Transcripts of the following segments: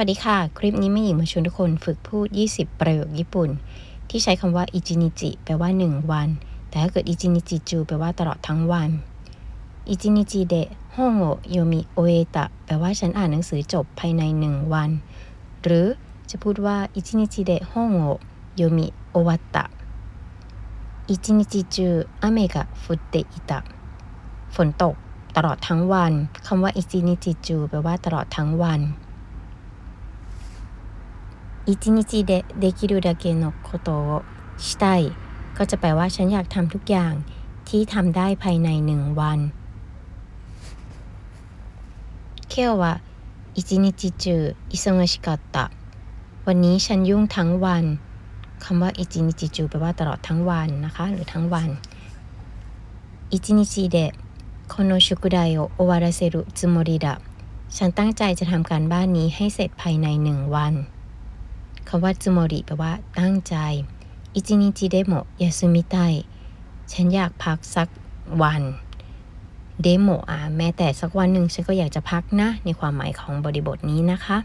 วัสดีค่ะ คลิปนี้แม่หญิงมาชวนทุกคนฝึกพูด 20 ประโยคญี่ปุ่น ที่ใช้คำว่าอิจินิจิแปลว่า 1 วัน แต่ถ้าเกิดอิจินิจิจูแปลว่าตลอดทั้งวันอิจินิจิเดะฮงโอโยมิโอเอตะแปลว่าฉันอ่านหนังสือจบภายใน 1 วัน หรือจะพูดว่าอิจินิจิเดะฮงโอโยมิโอวัตตะอิจินิจิจูอเมกะฟุตเตอิตะฝนตก ตลอดทั้งวันคำว่าอิจินิจิจูแปลว่าตลอดทั้งวัน 一日でできるだけのことをしたいก็จะแปลว่าฉันอยากทำทุกอย่างที่ทำได้ภายในหนึ่งวัน今日は一日中忙しかったวันนี้ฉันยุ่งทั้งวันคำว่า一日中แปลว่าตลอดทั้งวันนะคะ หรือทั้งวัน一日でこの宿題を終わらせるつもりだฉันตั้งใจจะทำการบ้านนี้ให้เสร็จภายในหนึ่งวัน คำว่าจุโมริแปลว่าตั้งใจอิจินิจิเดโมยาซึมิไตฉันอยากพักสักวันเดโมอะแม้แต่สักวันหนึ่งฉันก็อยากจะพักนะ ในความหมายของบริบทนี้นะคะ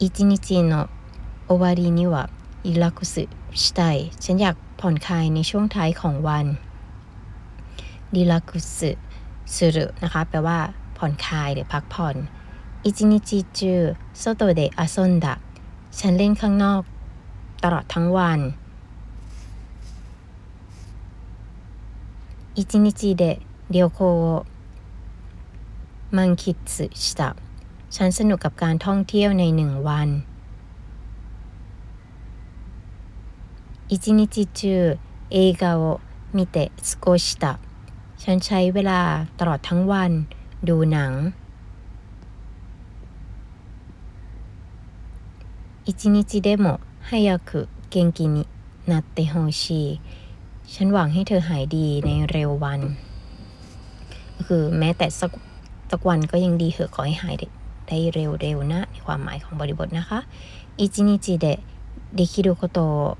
อิจินิจิโนโอวารีนิวะอิลาคุสึชิไตฉันอยากผ่อนคลายในช่วงท้ายของวันดิลาคุสึสุรุนะคะ แปลว่าผ่อนคลายหรือพักผ่อนอิจินิจิจูโซโตเดอซอนดะ ฉันเล่นข้างนอกตลอดทั้งวัน一日で旅行を満喫したฉันสนุกกับการท่องเที่ยวในหนึ่งวัน一日中映画を見て過ごしたฉันใช้เวลาตลอดทั้งวันดูหนัง 一日でも早く元気になってほしいฉันหวังให้เธอหายดีในเร็ววัน คือแม้แต่สักสักวันก็ยังดีเหอะขอให้หายได้เร็วๆนะ ในความหมายของบริบทนะคะ一日でできることを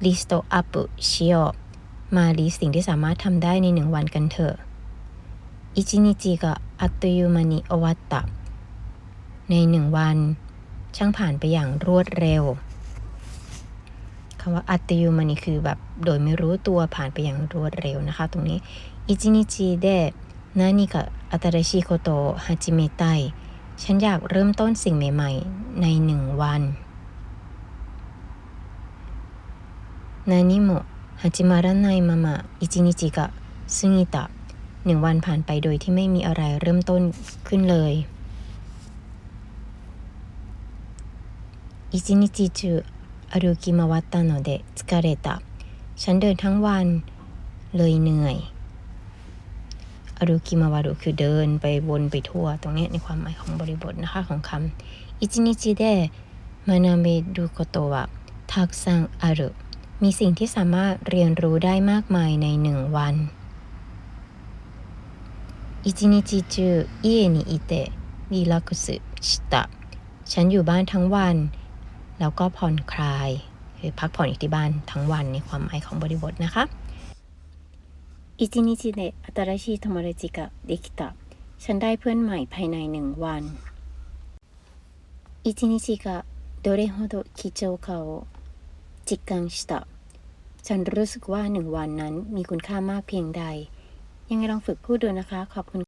リストアップしようมาลิสสิ่งที่สามารถทำได้ในหนึ่งวันกันเถอะ一日があっという間に終わったในหนึ่งวัน ช่างผ่านไปอย่างรวดเร็วคำว่าอัตโยมันนี่คือแบบโดยไม่รู้ตัวผ่านไปอย่างรวดเร็วนะคะ ตรงนี้อิจินิจิเดะนานิกะอัตระชิโคโตฮาจิเมไตฉันอยากเริ่มต้นสิ่งใหม่ ๆ ในหนึ่งวันนานิโมฮาจิมาระไนมามะอิจินิจิกะซึงิตะหนึ่งวันผ่านไปโดยที่ไม่มีอะไรเริ่มต้นขึ้นเลย 一日中歩き回ったので疲れたฉันเดินทั้งวันเลยเหนื่อยอารุกิมาวารุคือเดินไปวนไปทั่ว ตรงนี้ในความหมายของบริบทนะคะของคำอิจินิจิเดมานาเมดูโกโตะทักซังอารุมีสิ่งที่สามารถเรียนรู้ได้มากมายในหนึ่งวันอิจินิจิจูเอนิอิเตริลักุสึชิตะฉันอยู่บ้านทั้งวัน แล้วก็ผ่อนคลายคือพักผ่อนอยู่ที่บ้านทั้งวันในความหมายของบริบทนะคะ一日で新しい友達ができたฉันได้เพื่อนใหม่ภายในหนึ่งวัน一日がどれほど貴重かを実感したฉันรู้สึกว่าหนึ่งวันนั้นมีคุณค่ามากเพียงใด ยังไงลองฝึกพูดดูนะคะ ขอบคุณ